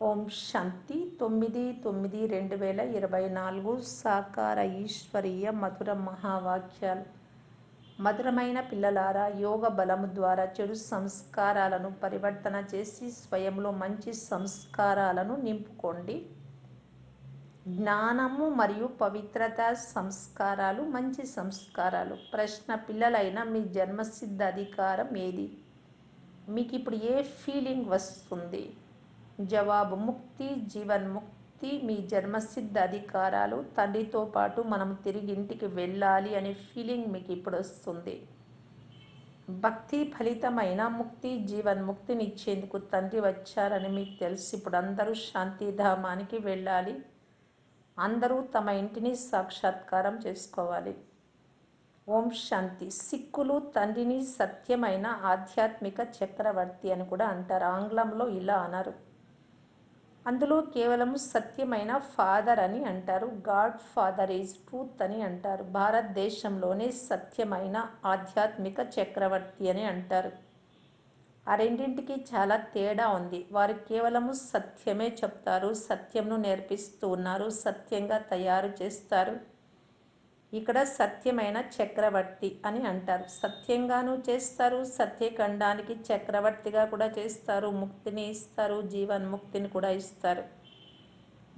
ఓం శాంతి. తొమ్మిది తొమ్మిది రెండు వేల ఇరవై నాలుగు సాకార ఈశ్వరీయ మధుర మహావాక్యాలు. మధురమైన పిల్లలారా యోగ బలము ద్వారా చెడు సంస్కారాలను పరివర్తన చేసి స్వయంలో మంచి సంస్కారాలను నింపుకోండి. జ్ఞానము మరియు పవిత్రత సంస్కారాలు మంచి సంస్కారాలు. ప్రశ్న పిల్లలైన మీ జన్మసిద్ధ అధికారం ఏది? మీకు ఇప్పుడు ఏ ఫీలింగ్ వస్తుంది? జవాబు ముక్తి జీవన్ ముక్తి మీ జన్మసిద్ధ అధికారాలు తండ్రితో పాటు మనం తిరిగి ఇంటికి వెళ్ళాలి అనే ఫీలింగ్ మీకు ఇప్పుడు వస్తుంది. భక్తి ఫలితమైన ముక్తి జీవన్ ముక్తిని ఇచ్చేందుకు తండ్రి వచ్చారని మీకు తెలుసు. ఇప్పుడు అందరూ శాంతిధామానికి వెళ్ళాలి. అందరూ తమ ఇంటిని సాక్షాత్కారం చేసుకోవాలి. ఓం శాంతి. సిక్కులు తండ్రిని సత్యమైన ఆధ్యాత్మిక చక్రవర్తి అని కూడా అంటారు. ఆంగ్లంలో ఇలా అన్నారు అందులో కేవలం సత్యమైన ఫాదర్ అని అంటారు. గాడ్ ఫాదర్ ఈజ్ ట్రూత్ అని అంటారు. భారతదేశంలోనే సత్యమైన ఆధ్యాత్మిక చక్రవర్తి అని అంటారు. ఆ రెండింటికి చాలా తేడా ఉంది. వారు కేవలము సత్యమే చెప్తారు. సత్యంను నేర్పిస్తూ ఉన్నారు. సత్యంగా తయారు చేస్తారు. ఇక్కడ సత్యమైన చక్రవర్తి అని అంటారు. సత్యంగాను చేస్తారు సత్యఖండానికి చక్రవర్తిగా కూడా చేస్తారు ముక్తిని ఇస్తారు జీవన్ముక్తిని కూడా ఇస్తారు.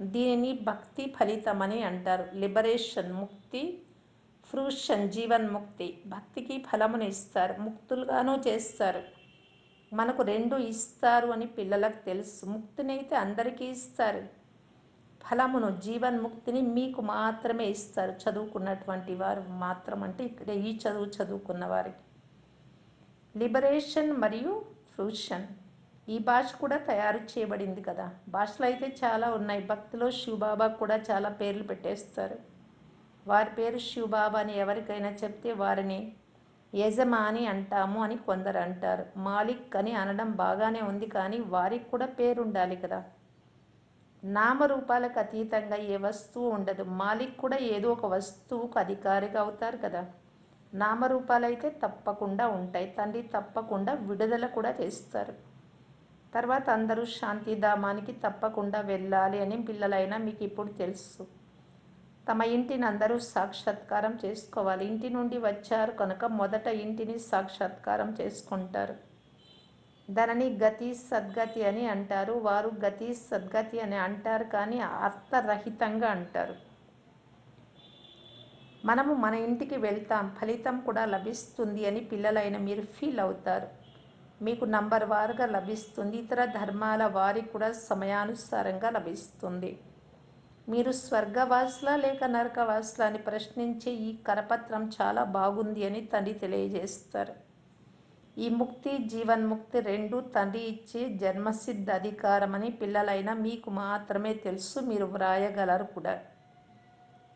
దీనిని భక్తి ఫలితమని అంటారు. లిబరేషన్ ముక్తి ఫ్రూషన్ జీవన్ముక్తి. భక్తికి ఫలమును ఇస్తారు ముక్తులుగాను చేస్తారు. మనకు రెండు ఇస్తారు అని పిల్లలకు తెలుసు. ముక్తినైతే అందరికీ ఇస్తారు. ఫలమును జీవన్ముక్తిని మీకు మాత్రమే ఇస్తారు. చదువుకున్నటువంటి వారు మాత్రం అంటే ఇక్కడ ఈ చదువు చదువుకున్న వారికి. లిబరేషన్ మరియు ఫ్యూషన్ ఈ భాష కూడా తయారు చేయబడింది కదా. భాషలు అయితే చాలా ఉన్నాయి. భక్తిలో శివబాబా కూడా చాలా పేర్లు పెట్టేస్తారు. వారి పేరు శివబాబా అని ఎవరికైనా చెప్తే వారిని యజమాని అంటాము అని కొందరు అంటారు. మాలిక్ అని అనడం బాగానే ఉంది కానీ వారికి కూడా పేరు ఉండాలి కదా. నామరూపాలకు అతీతంగా ఏ వస్తువు ఉండదు. మాలిక్ కూడా ఏదో ఒక వస్తువుకు అధికారిగా అవుతారు కదా. నామరూపాలైతే తప్పకుండా ఉంటాయి. తండ్రి తప్పకుండా విడుదల కూడా చేస్తారు. తర్వాత అందరూ శాంతిధామానికి తప్పకుండా వెళ్ళాలి అని పిల్లలైనా మీకు ఇప్పుడు తెలుసు. తమ ఇంటిని అందరూ సాక్షాత్కారం చేసుకోవాలి. ఇంటి నుండి వచ్చారు కనుక మొదట ఇంటిని సాక్షాత్కారం చేసుకుంటారు. దానిని గతి సద్గతి అని అంటారు. వారు గతి సద్గతి అని అంటారు కానీ అర్థరహితంగా అంటారు. మనము మన ఇంటికి వెళ్తాం ఫలితం కూడా లభిస్తుంది అని పిల్లలైన మీరు ఫీల్ అవుతారు. మీకు నంబర్ వారుగా లభిస్తుంది. ఇతర ధర్మాల వారికి కూడా సమయానుసారంగా లభిస్తుంది. మీరు స్వర్గవాసులా లేక నరకవాసులా అని ప్రశ్నించే ఈ కరపత్రం చాలా బాగుంది అని తండ్రి తెలియజేస్తారు. ఈ ముక్తి జీవన్ముక్తి రెండు తండ్రి ఇచ్చే జన్మసిద్ధ అధికారమని పిల్లలైన మీకు మాత్రమే తెలుసు మీరు వ్రాయగలరు కూడా.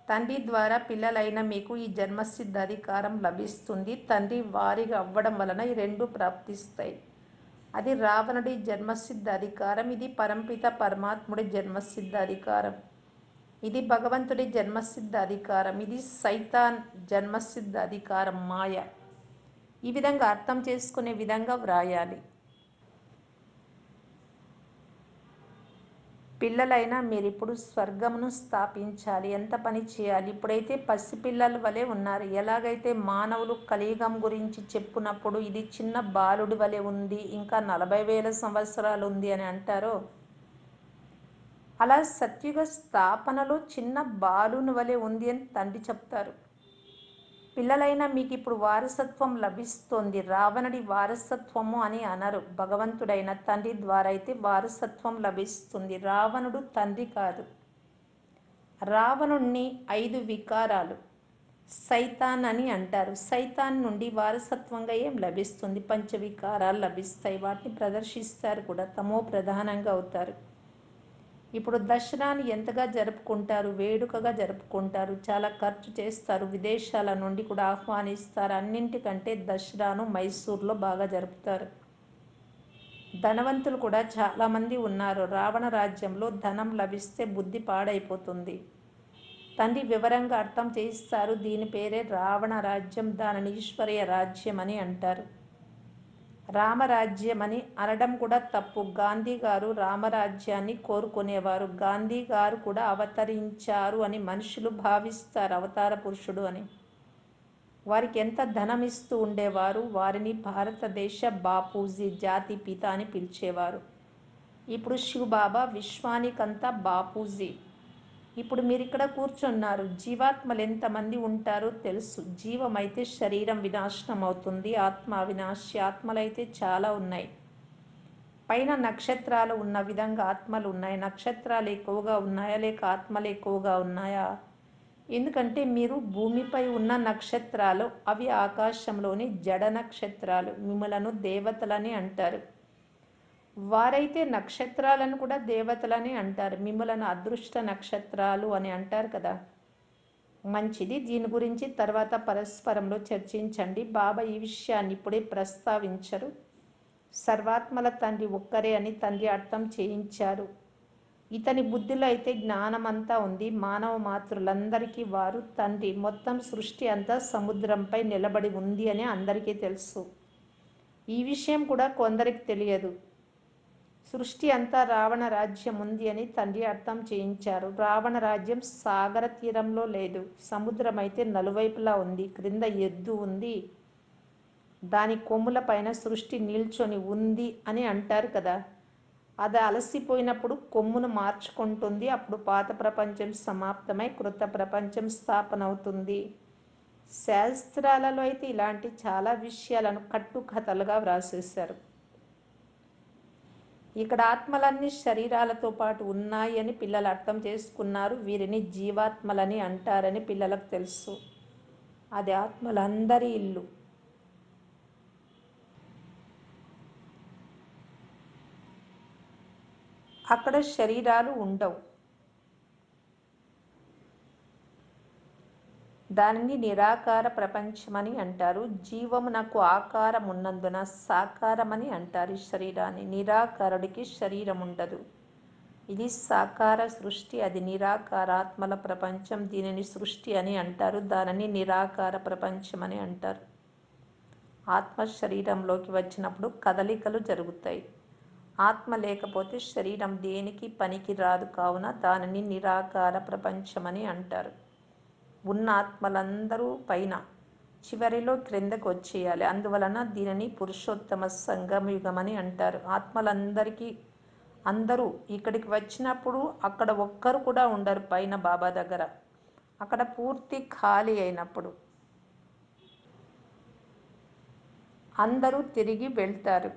తండ్రి ద్వారా పిల్లలైన మీకు ఈ జన్మసిద్ధ అధికారం లభిస్తుంది. తండ్రి వారిగా అవ్వడం వలన ఈ రెండు ప్రాప్తిస్తాయి. అది రావణుడి జన్మసిద్ధ అధికారం ఇది పరంపిత పరమాత్ముడి జన్మసిద్ధ అధికారం. ఇది భగవంతుడి జన్మసిద్ధ అధికారం ఇది సైతాన్ జన్మసిద్ధ అధికారం మాయ. ఈ విధంగా అర్థం చేసుకునే విధంగా వ్రాయాలి. పిల్లలైనా మీరు ఇప్పుడు స్వర్గమును స్థాపించాలి. ఎంత పని చేయాలి? ఇప్పుడైతే పసిపిల్లల వలె ఉన్నారు. ఎలాగైతే మానవులు కలియుగం గురించి చెప్పునప్పుడు ఇది చిన్న బాలుడి వలె ఉంది ఇంకా నలభై వేల సంవత్సరాలు ఉంది అని అంటారో? అలా సత్యుగ స్థాపనలో చిన్న బాలుని వలె ఉంది అని తండ్రి చెప్తారు. పిల్లలైన మీకు ఇప్పుడు వారసత్వం లభిస్తోంది. రావణుడి వారసత్వము అని అనరు. భగవంతుడైన తండ్రి ద్వారా అయితే వారసత్వం లభిస్తుంది. రావణుడు తండ్రి కాదు. రావణుణ్ణి ఐదు వికారాలు. సైతాన్ అని అంటారు. సైతాన్ నుండి వారసత్వంగా ఏం లభిస్తుంది? పంచవికారాలు లభిస్తాయి. వాటిని ప్రదర్శిస్తారు కూడా. తమో ప్రధానంగా అవుతారు. ఇప్పుడు దసరాని ఎంతగా జరుపుకుంటారు వేడుకగా జరుపుకుంటారు చాలా ఖర్చు చేస్తారు విదేశాల నుండి కూడా ఆహ్వానిస్తారు అన్నింటికంటే దసరాను మైసూర్లో బాగా జరుపుతారు. ధనవంతులు కూడా చాలామంది ఉన్నారు. రావణ రాజ్యంలో ధనం లభిస్తే బుద్ధి పాడైపోతుంది. తండ్రి వివరంగా అర్థం చేయిస్తారు. దీని పేరే రావణ రాజ్యం దానిని ఈశ్వరీయ రాజ్యం అని అంటారు. రామరాజ్యమని అనడం కూడా తప్పు. గాంధీ గారు రామరాజ్యాన్ని కోరుకునేవారు. గాంధీ గారు కూడా అవతరించారు అని మనుషులు భావిస్తారు అవతార పురుషుడు అని. వారికి ఎంత ధనం ఇస్తూ ఉండేవారు? వారిని భారతదేశ బాపూజీ జాతి పిత అని పిలిచేవారు. ఇప్పుడు శివబాబా విశ్వానికంతా బాపూజీ. ఇప్పుడు మీరు ఇక్కడ కూర్చున్నారు. జీవాత్మలు ఎంతమంది ఉంటారో తెలుసు. జీవమైతే శరీరం వినాశనం అవుతుంది ఆత్మ అవినాశి. ఆత్మలైతే చాలా ఉన్నాయి. పైన నక్షత్రాలు ఉన్న విధంగా ఆత్మలు ఉన్నాయి. నక్షత్రాలు ఎక్కువగా ఉన్నాయా? లేక ఆత్మలు ఎక్కువగా ఉన్నాయా? ఎందుకంటే మీరు భూమిపై ఉన్న నక్షత్రాలు అవి ఆకాశంలోని జడ నక్షత్రాలు. మిమ్మలను దేవతలని అంటారు. వారైతే నక్షత్రాలను కూడా దేవతలని అంటారు. మిమ్మలను అదృష్ట నక్షత్రాలు అని అంటారు కదా. మంచిది. దీని గురించి తర్వాత పరస్పరంలో చర్చించండి. బాబా ఈ విషయాన్ని ఇప్పుడే ప్రస్తావించరు. సర్వాత్మల తండ్రి ఒక్కరే అని తండ్రి అర్థం చేయించారు. ఇతని బుద్ధిలో అయితే జ్ఞానమంతా ఉంది. మానవ మాతృలందరికీ వారు తండ్రి. మొత్తం సృష్టి అంతా సముద్రంపై నిలబడి ఉంది అని అందరికీ తెలుసు. ఈ విషయం కూడా కొందరికి తెలియదు. సృష్టి అంతా రావణ రాజ్యం ఉంది అని తండ్రి అర్థం చేయించారు. రావణ రాజ్యం సాగర తీరంలో లేదు. సముద్రం అయితే నలువైపులా ఉంది. క్రింద ఎద్దు ఉంది. దాని కొమ్ముల పైన సృష్టి నిల్చొని ఉంది అని అంటారు కదా. అది అలసిపోయినప్పుడు కొమ్మును మార్చుకుంటుంది. అప్పుడు పాత ప్రపంచం సమాప్తమై కృత ప్రపంచం స్థాపన అవుతుంది శాస్త్రాలలో అయితే ఇలాంటి చాలా విషయాలను కట్టుకథలుగా వ్రాసేశారు. ఇక్కడ ఆత్మలన్నీ శరీరాలతో పాటు ఉన్నాయి అని పిల్లలు అర్థం చేసుకున్నారు. వీరిని జీవాత్మలని అంటారని పిల్లలకు తెలుసు. అది ఆత్మలందరి ఇల్లు. అక్కడ శరీరాలు ఉండవు. దానిని నిరాకార ప్రపంచమని అంటారు. జీవమునకు ఆకారం ఉన్నందున సాకారమని అంటారు ఈ శరీరాన్ని. నిరాకారుడికి శరీరం ఉండదు ఇది సాకార సృష్టి. అది నిరాకార ఆత్మల ప్రపంచం. దీనిని సృష్టి అని అంటారు. దానిని నిరాకార ప్రపంచం అని అంటారు. ఆత్మ శరీరంలోకి వచ్చినప్పుడు కదలికలు జరుగుతాయి. ఆత్మ లేకపోతే శరీరం దేనికి పనికి రాదు కావున దానిని నిరాకార ప్రపంచమని అంటారు. ఉన్న ఆత్మలందరూ పైన చివరిలో క్రిందకు వచ్చేయాలి అందువలన దీనిని పురుషోత్తమ సంగమయుగం అని అంటారు. ఆత్మలందరికీ అందరూ ఇక్కడికి వచ్చినప్పుడు అక్కడ ఒక్కరు కూడా ఉండరు పైన బాబా దగ్గర. అక్కడ పూర్తి ఖాళీ అయినప్పుడు అందరూ తిరిగి వెళ్తారు.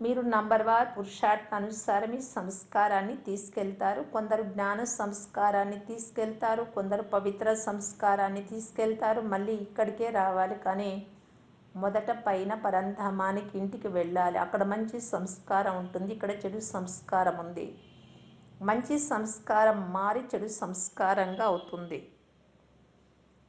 మీరు నంబర్ వార్ పురుషార్థ అనుసారం ఈ సంస్కారాన్ని తీసుకెళ్తారు. కొందరు జ్ఞాన సంస్కారాన్ని తీసుకెళ్తారు. కొందరు పవిత్ర సంస్కారాన్ని తీసుకెళ్తారు. మళ్ళీ ఇక్కడికే రావాలి. కానీ మొదట పైన పరంధామానికి ఇంటికి వెళ్ళాలి. అక్కడ మంచి సంస్కారం ఉంటుంది. ఇక్కడ చెడు సంస్కారం ఉంది. మంచి సంస్కారం మారి చెడు సంస్కారంగా అవుతుంది.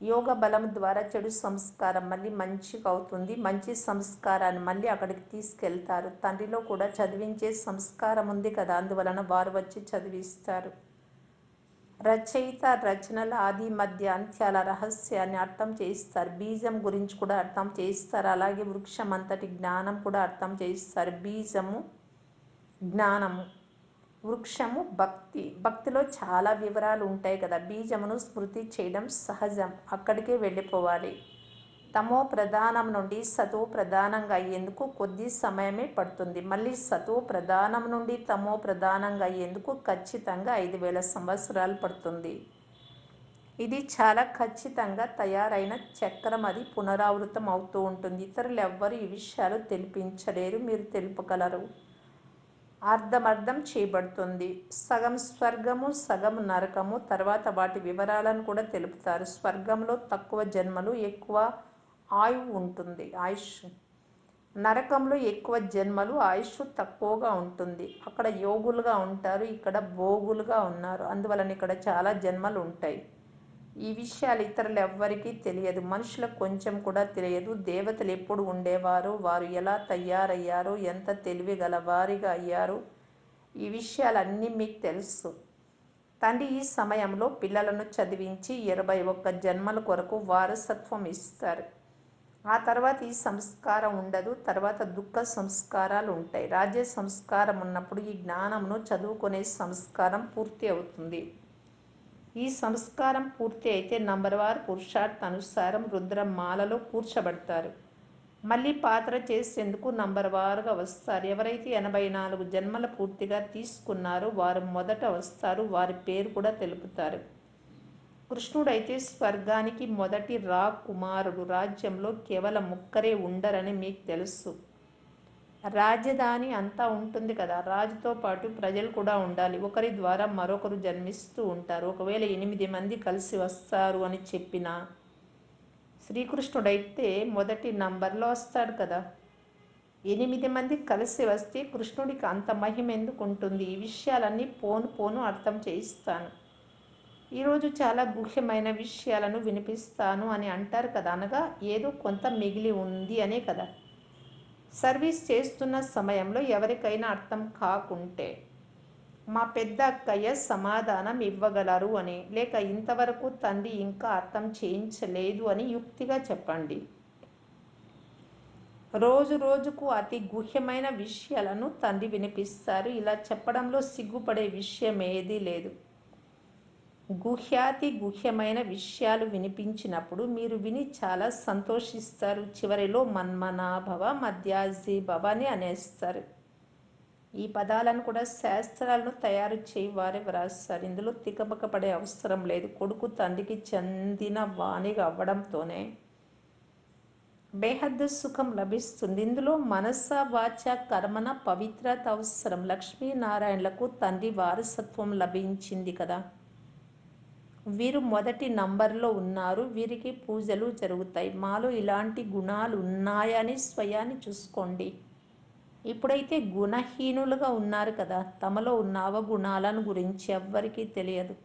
యోగ బలం ద్వారా చెడు సంస్కారం మళ్ళీ మంచిగా అవుతుంది. మంచి సంస్కారాన్ని మళ్ళీ అక్కడికి తీసుకెళ్తారు. తండ్రిలో కూడా చదివించే సంస్కారం ఉంది కదా. అందువలన వారు వచ్చి చదివిస్తారు. రచయిత రచనల ఆది మధ్య అంత్యాల రహస్యాన్ని అర్థం చేయిస్తారు. బీజం గురించి కూడా అర్థం చేయిస్తారు. అలాగే వృక్షం అంతటి జ్ఞానం కూడా అర్థం చేయిస్తారు. బీజము జ్ఞానము. వృక్షము భక్తి. భక్తిలో చాలా వివరాలు ఉంటాయి కదా. బీజమును స్మృతి చేయడం సహజం. అక్కడికే వెళ్ళిపోవాలి. తమో ప్రధానం నుండి సతో ప్రధానంగా అయ్యేందుకు కొద్ది సమయమే పడుతుంది. మళ్ళీ సతో ప్రధానం నుండి తమో ప్రధానంగా అయ్యేందుకు ఖచ్చితంగా ఐదు వేల సంవత్సరాలు పడుతుంది. ఇది చాలా ఖచ్చితంగా తయారైన చక్రం. అది పునరావృతం అవుతూ ఉంటుంది. ఇతరులు ఎవ్వరు ఈ విషయాలు తెలిపించలేరు. మీరు తెలుపగలరు. అర్థమర్థం చేయబడుతుంది. సగం స్వర్గము సగం నరకము. తర్వాత వాటి వివరాలను కూడా తెలుపుతారు. స్వర్గంలో తక్కువ జన్మలు ఎక్కువ ఆయువు ఉంటుంది. ఆయుష్. నరకంలో ఎక్కువ జన్మలు ఆయుష్ తక్కువగా ఉంటుంది. అక్కడ యోగులుగా ఉంటారు ఇక్కడ భోగులుగా ఉన్నారు. అందువలన ఇక్కడ చాలా జన్మలు ఉంటాయి. ఈ విషయాలు ఇతరులు ఎవ్వరికీ తెలియదు. మనుషులకు కొంచెం కూడా తెలియదు. దేవతలు ఎప్పుడు ఉండేవారు వారు ఎలా తయారయ్యారు ఎంత తెలివి గల వారిగా అయ్యారు ఈ విషయాలన్నీ మీకు తెలుసు. తండ్రి ఈ సమయంలో పిల్లలను చదివించి ఇరవై ఒక్క జన్మల కొరకు వారసత్వం ఇస్తారు. ఆ తర్వాత ఈ సంస్కారం ఉండదు. తర్వాత దుఃఖ సంస్కారాలు ఉంటాయి. రాజ్య సంస్కారం ఉన్నప్పుడు ఈ జ్ఞానమును చదువుకునే సంస్కారం పూర్తి అవుతుంది. ఈ సంస్కారం పూర్తి అయితే నంబర్ వారు పురుషార్థ అనుసారం రుద్రమాలలో కూర్చబడతారు. మళ్ళీ పాత్ర చేసేందుకు నంబర్ వారుగా వస్తారు. ఎవరైతే ఎనభై నాలుగు జన్మల పూర్తిగా తీసుకున్నారో వారు మొదట వస్తారు. వారి పేరు కూడా తెలుపుతారు. కృష్ణుడైతే స్వర్గానికి మొదటి రా కుమారుడు. రాజ్యంలో కేవలం ముక్కరే ఉండరని మీకు తెలుసు. రాజధాని అంతా ఉంటుంది కదా. రాజుతో పాటు ప్రజలు కూడా ఉండాలి. ఒకరి ద్వారా మరొకరు జన్మిస్తూ ఉంటారు. ఒకవేళ ఎనిమిది మంది కలిసి వస్తారు అని చెప్పిన శ్రీకృష్ణుడైతే మొదటి నంబర్లో వస్తాడు కదా. ఎనిమిది మంది కలిసి వస్తే కృష్ణుడికి అంత మహిమ ఎందుకు ఉంటుంది? ఈ విషయాలన్నీ పోను పోను అర్థం చేయిస్తాను. ఈరోజు చాలా గుహ్యమైన విషయాలను వినిపిస్తాను అని అంటారు కదా అనగా ఏదో కొంత మిగిలి ఉంది అనే కదా. సర్వీస్ చేస్తున్న సమయంలో ఎవరికైనా అర్థం కాకుంటే మా పెద్ద అక్కయ్య సమాధానం ఇవ్వగలరు అని లేక ఇంతవరకు తండ్రి ఇంకా అర్థం చేయించలేదు అని యుక్తిగా చెప్పండి. రోజు రోజుకు అతి గుహ్యమైన విషయాలను తండ్రి వినిపిస్తారు. ఇలా చెప్పడంలో సిగ్గుపడే విషయం ఏదీ లేదు. గుహ్యాతి గుహ్యమైన విషయాలు వినిపించినప్పుడు మీరు విని చాలా సంతోషిస్తారు. చివరిలో మన్మనాభవ మధ్యాజీ భవ అని అనేస్తారు. ఈ పదాలను కూడా శాస్త్రాలను తయారు చేయి వారే వ్రాస్తారు. ఇందులో తికబకపడే అవసరం లేదు. కొడుకు తండ్రికి చెందిన వాణిగా అవ్వడంతోనే బేహద్దు సుఖం లభిస్తుంది. ఇందులో మనస వాచ కర్మన పవిత్రత అవసరం. లక్ష్మీనారాయణలకు తండ్రి వారసత్వం లభించింది కదా. వీరు మొదటి నంబర్లో ఉన్నారు. వీరికి పూజలు జరుగుతాయి. మాలో ఇలాంటి గుణాలు ఉన్నాయని స్వయాన్ని చూసుకోండి. ఇప్పుడైతే గుణహీనులుగా ఉన్నారు కదా. తమలో ఉన్న అవగుణాలను గురించి ఎవ్వరికీ తెలియదు.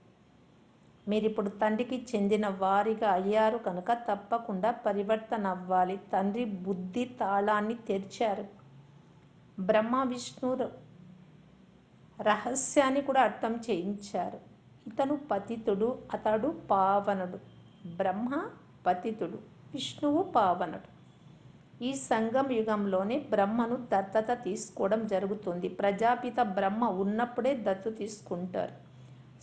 మీరిప్పుడు తండ్రికి చెందిన వారిగా అయ్యారు కనుక తప్పకుండా పరివర్తన అవ్వాలి. తండ్రి బుద్ధి తాళాన్ని తెరిచారు. బ్రహ్మ విష్ణు రహస్యాన్ని కూడా అర్థం చేయించారు. ఇతను పతితుడు అతడు పావనుడు. బ్రహ్మ పతితుడు విష్ణువు పావనుడు. ఈ సంగం యుగంలోనే బ్రహ్మను దత్తత తీసుకోవడం జరుగుతుంది. ప్రజాపిత బ్రహ్మ ఉన్నప్పుడే దత్తు తీసుకుంటారు.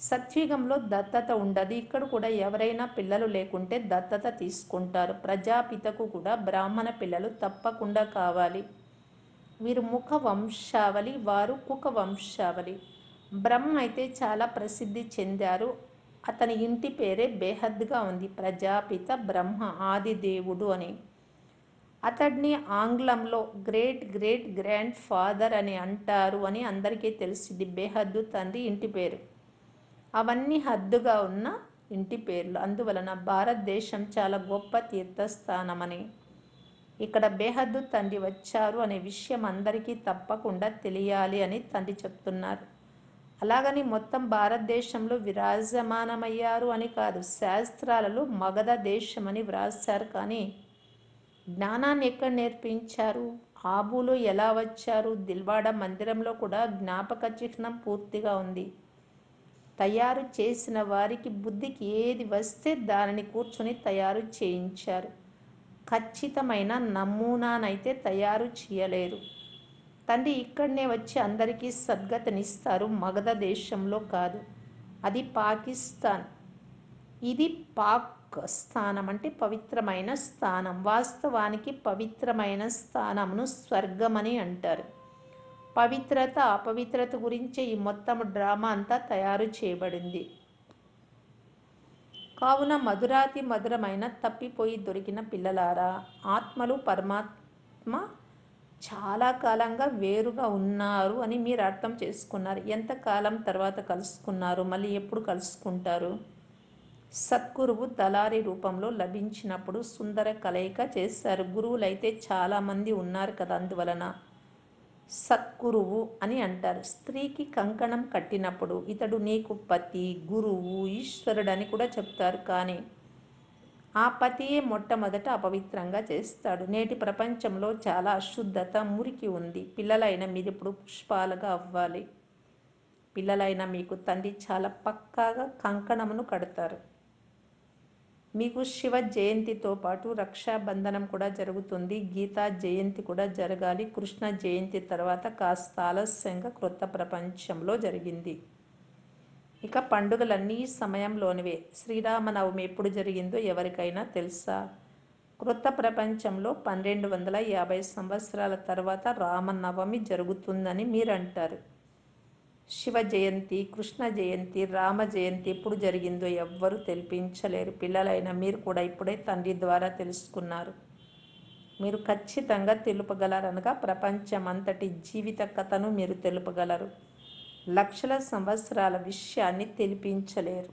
సత్యుగంలో దత్తత ఉండదు. ఇక్కడ కూడా ఎవరైనా పిల్లలు లేకుంటే దత్తత తీసుకుంటారు. ప్రజాపితకు కూడా బ్రాహ్మణ పిల్లలు తప్పకుండా కావాలి. వీరు ముఖ వంశావళి వారు కుక వంశావళి బ్రహ్మ అయితే చాలా ప్రసిద్ధి చెందారు. అతని ఇంటి పేరే బేహద్గా ఉంది. ప్రజాపిత బ్రహ్మ ఆది దేవుడు అని. అతడిని ఆంగ్లంలో గ్రేట్ గ్రేట్ గ్రాండ్ ఫాదర్ అని అంటారు అని అందరికీ తెలిసింది బేహద్దు తండ్రి ఇంటి పేరు. అవన్నీ హద్దుగా ఉన్న ఇంటి పేర్లు. అందువలన భారతదేశం చాలా గొప్ప తీర్థస్థానమని. ఇక్కడ బేహద్దు తండ్రి వచ్చారు అనే విషయం అందరికీ తప్పకుండా తెలియాలి అని తండ్రి చెప్తున్నారు. అలాగని మొత్తం భారతదేశంలో విరాజమానమయ్యారు అని కాదు శాస్త్రాలలో మగధ దేశమని వ్రాస్తారు వ్రాశారు. కానీ జ్ఞానాన్ని ఎక్కడ నేర్పించారు? ఆబులో ఎలా వచ్చారు? దిల్వాడ మందిరంలో కూడా జ్ఞాపక చిహ్నం పూర్తిగా ఉంది. తయారు చేసిన వారికి బుద్ధికి ఏది వస్తే దానిని కూర్చొని తయారు చేయించారు. ఖచ్చితమైన నమూనానైతే తయారు చేయలేరు. తండ్రి ఇక్కడనే వచ్చి అందరికీ సద్గతనిస్తారు. మగధ దేశంలో కాదు. అది పాకిస్తాన్. ఇది పాక్ స్థానం అంటే పవిత్రమైన స్థానం. వాస్తవానికి పవిత్రమైన స్థానమును స్వర్గమని అంటారు. పవిత్రత అపవిత్రత గురించి ఈ మొత్తం డ్రామా అంతా తయారు చేయబడింది. కావున మధురాతి మధురమైన తప్పిపోయి దొరికిన పిల్లలారా ఆత్మలు పరమాత్మ చాలా కాలంగా వేరుగా ఉన్నారు అని మీరు అర్థం చేసుకున్నారు. ఎంతకాలం తర్వాత కలుసుకున్నారు? మళ్ళీ ఎప్పుడు కలుసుకుంటారు? సద్గురువు దళారి రూపంలో లభించినప్పుడు సుందర కలయిక చేశారు. గురువులైతే చాలామంది ఉన్నారు కదా అందువలన. సద్గురువు అని అంటారు. స్త్రీకి కంకణం కట్టినప్పుడు ఇతడు నీకు పతి గురువు ఈశ్వరుడు అని కూడా చెప్తారు. కానీ ఆ పతియే మొట్టమొదట అపవిత్రంగా చేస్తాడు. నేటి ప్రపంచంలో చాలా అశుద్ధత మురికి ఉంది. పిల్లలైన మీరు ఇప్పుడు పుష్పాలుగా అవ్వాలి. పిల్లలైన మీకు తండ్రి చాలా పక్కాగా కంకణమును కడతారు. మీకు శివ జయంతితో పాటు రక్షాబంధనం కూడా జరుగుతుంది. గీతా జయంతి కూడా జరగాలి. కృష్ణ జయంతి తర్వాత కాస్త ఆలస్యంగా క్రొత్త ప్రపంచంలో జరిగింది. ఇక పండుగలన్నీ సమయంలోనివే. శ్రీరామనవమి ఎప్పుడు జరిగిందో ఎవరికైనా తెలుసా? క్రొత్త ప్రపంచంలో పన్నెండు వందల యాభై సంవత్సరాల తర్వాత రామనవమి జరుగుతుందని మీరు అంటారు శివ జయంతి కృష్ణ జయంతి రామ జయంతి ఎప్పుడు జరిగిందో ఎవ్వరూ తెలిపించలేరు. పిల్లలైన మీరు కూడా ఇప్పుడే తండ్రి ద్వారా తెలుసుకున్నారు. మీరు ఖచ్చితంగా తెలుపగలరనగా ప్రపంచం అంతటి జీవిత కథను మీరు తెలుపగలరు. లక్షల సంవత్సరాల విషయాన్ని తెలిపించలేరు.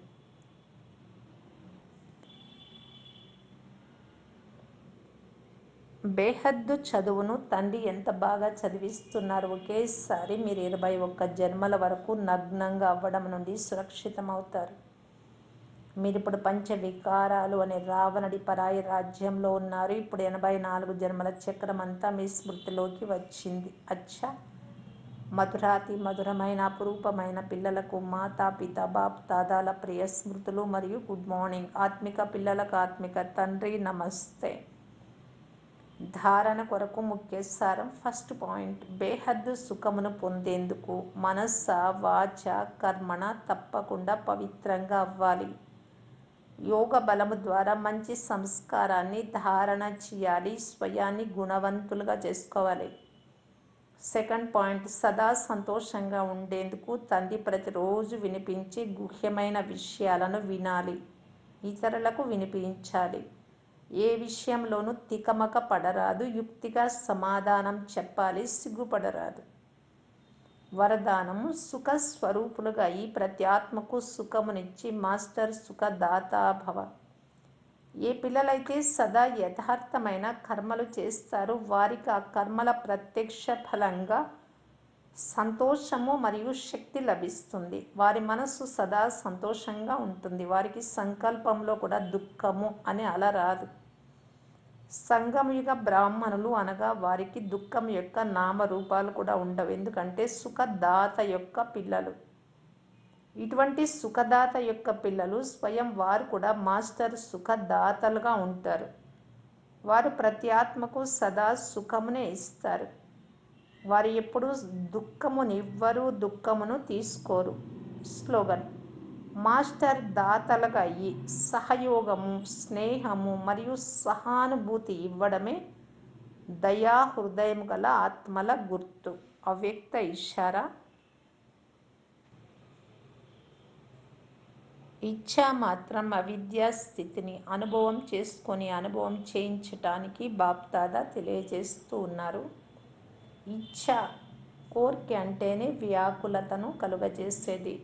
బేహద్దు చదువును తండ్రి ఎంత బాగా చదివిస్తున్నారు ఒకేసారి మీరు ఇరవై ఒక్క జన్మల వరకు నగ్నంగా అవ్వడం నుండి సురక్షితమవుతారు. మీరు ఇప్పుడు పంచ వికారాలు అనే రావణుడి పరాయి రాజ్యంలో ఉన్నారు. ఇప్పుడు ఎనభై నాలుగు జన్మల చక్రం అంతా మీ స్మృతిలోకి వచ్చింది. అచ్చా! మధురాతి మధురమైన అపురూపమైన పిల్లలకు మాతా పిత బాప్ దాదాల ప్రియ స్మృతులు మరియు గుడ్ మార్నింగ్. ఆత్మిక పిల్లలకు ఆత్మిక తండ్రి నమస్తే. ధారణ కొరకు ముఖ్య సారం ఫస్ట్ పాయింట్. బేహద్దు సుఖమును పొందేందుకు మనస్స వాచ కర్మణ తప్పకుండా పవిత్రంగా అవ్వాలి. యోగ బలము ద్వారా మంచి సంస్కారాన్ని ధారణ చేయాలి స్వయాన్ని గుణవంతులుగా చేసుకోవాలి. సెకండ్ పాయింట్ సదా సంతోషంగా ఉండేందుకు తండ్రి ప్రతిరోజు వినిపించి గుహ్యమైన విషయాలను వినాలి. ఇతరులకు వినిపించాలి. ఏ విషయంలోనూ తికమక పడరాదు. యుక్తిగా సమాధానం చెప్పాలి. సిగ్గుపడరాదు. వరదానము సుఖ స్వరూపులుగా ఈ ప్రతి ఆత్మకు సుఖమునిచ్చి మాస్టర్ సుఖదాతాభవ. ఏ పిల్లలైతే సదా యథార్థమైన కర్మలు చేస్తారో వారికి ఆ కర్మల ప్రత్యక్ష ఫలంగా సంతోషము మరియు శక్తి లభిస్తుంది. వారి మనస్సు సదా సంతోషంగా ఉంటుంది. వారికి సంకల్పంలో కూడా దుఃఖము అని అలా రాదు సంగమయుగ బ్రాహ్మణులు అనగా వారికి దుఃఖం యొక్క నామరూపాలు కూడా ఉండవు. ఎందుకంటే సుఖదాత యొక్క పిల్లలు. ఇటువంటి సుఖదాత యొక్క పిల్లలు స్వయం వారు కూడా మాస్టర్ సుఖదాతలుగా ఉంటారు. వారు ప్రతి ఆత్మకు సదా సుఖమునే ఇస్తారు. వారు ఎప్పుడూ దుఃఖమునివ్వరు దుఃఖమును తీసుకోరు. స్లోగన్. మాస్టర్ దాతలుగా అయ్యి సహయోగము స్నేహము మరియు సహానుభూతి ఇవ్వడమే దయా హృదయం గల ఆత్మల గుర్తు. అవ్యక్త ఇషారా ఇచ్చా మాత్రం అవిద్యా స్థితిని అనుభవం చేసుకొని అనుభవం చేయించటానికి బాప్దాదా తెలియజేస్తూ ఉన్నారు. ఇచ్చ కోరిక అంటేనే వ్యాకులతను కలుగజేసేది.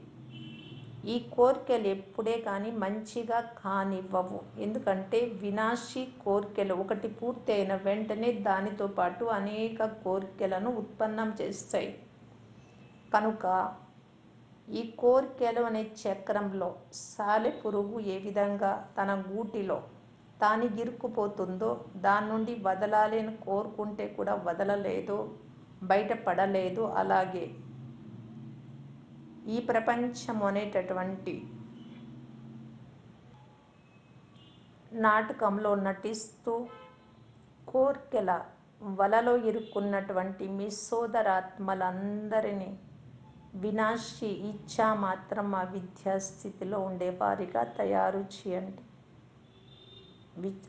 ఈ కోరికలు ఎప్పుడే కానీ మంచిగా కానివ్వవు. ఎందుకంటే వినాశీ కోరికలు ఒకటి పూర్తి అయిన వెంటనే దానితో పాటు అనేక కోరికలను ఉత్పన్నం చేస్తాయి. కనుక ఈ కోర్కెలు అనే చక్రంలో సాలె పురుగు ఏ విధంగా తన గూటిలో తాను ఇరుక్కుపోతుందో దాని నుండి వదలాలని కోరుకుంటే కూడా వదలలేదు బయటపడలేదు అలాగే. ఈ ప్రపంచం అనేటటువంటి నాటకంలో నటిస్తూ కోర్కెల వలలో ఇరుక్కున్నటువంటి మీ సోదరాత్మలందరినీ వినాశి ఇచ్చా మాత్రం ఆ విద్యా స్థితిలో ఉండేవారిగా తయారు చేయండి.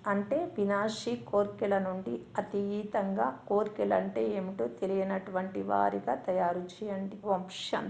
అంటే వినాశి కోర్కెల నుండి అతీతంగా కోర్కెలంటే ఏమిటో తెలియనటువంటి వారిగా తయారు చేయండి. వంశం